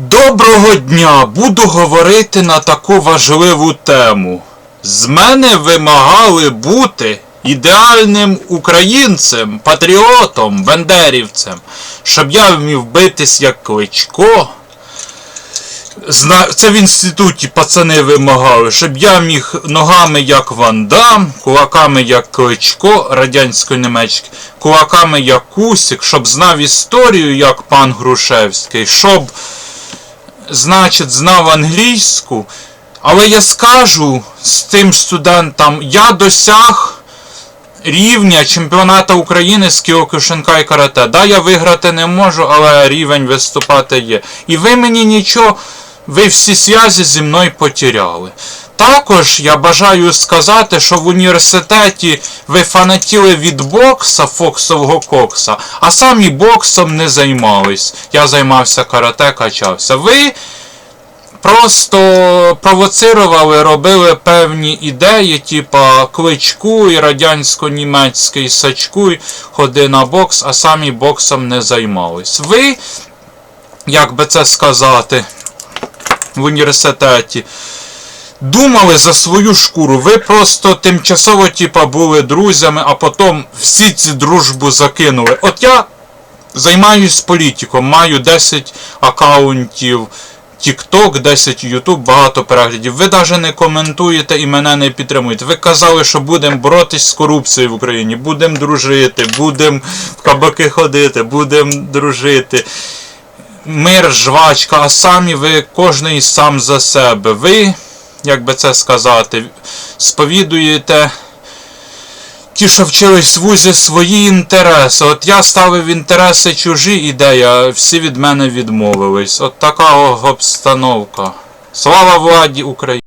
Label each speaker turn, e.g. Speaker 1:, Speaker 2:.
Speaker 1: Доброго дня! Буду говорити на таку важливу тему. З мене вимагали бути ідеальним українцем, патріотом, бендерівцем, щоб я вмів битись як кличко. Це в інституті пацани вимагали, щоб я міг ногами як Ван Дам, кулаками як Кличко, радянської німецьки, кулаками як Кусік, щоб знав історію як пан Грушевський, щоб значить, знав англійську, але я скажу з тим студентам, я досяг рівня чемпіоната України з Кіокушинка і карате. Да, я виграти не можу, але рівень виступати є. І ви мені нічого, ви всі зв'язі зі мною потеряли. Також я бажаю сказати, що в університеті ви фанатіли від бокса, Фоксового кокса, а самі боксом не займались. Я займався карате, качався. Ви просто провоцирували, робили певні ідеї, типа кличку і радянсько-німецький сачкуй, ходи на бокс, а самі боксом не займались. Ви, як би це сказати, в університеті. Думали за свою шкуру, ви просто тимчасово типа були друзями, а потім всі ці дружбу закинули. От я займаюсь політиком, маю 10 акаунтів TikTok, 10 YouTube, багато переглядів. Ви навіть не коментуєте і мене не підтримуєте. Ви казали, що будемо боротись з корупцією в Україні, будемо дружити, будемо в кабаки ходити, будемо дружити. Мир, жвачка, а самі ви кожний сам за себе. Ви, як би це сказати, сповідуєте ті, що вчились в вузі, свої інтереси. От я ставив інтереси чужі ідеї, а всі від мене відмовились. От така обстановка. Слава владі України!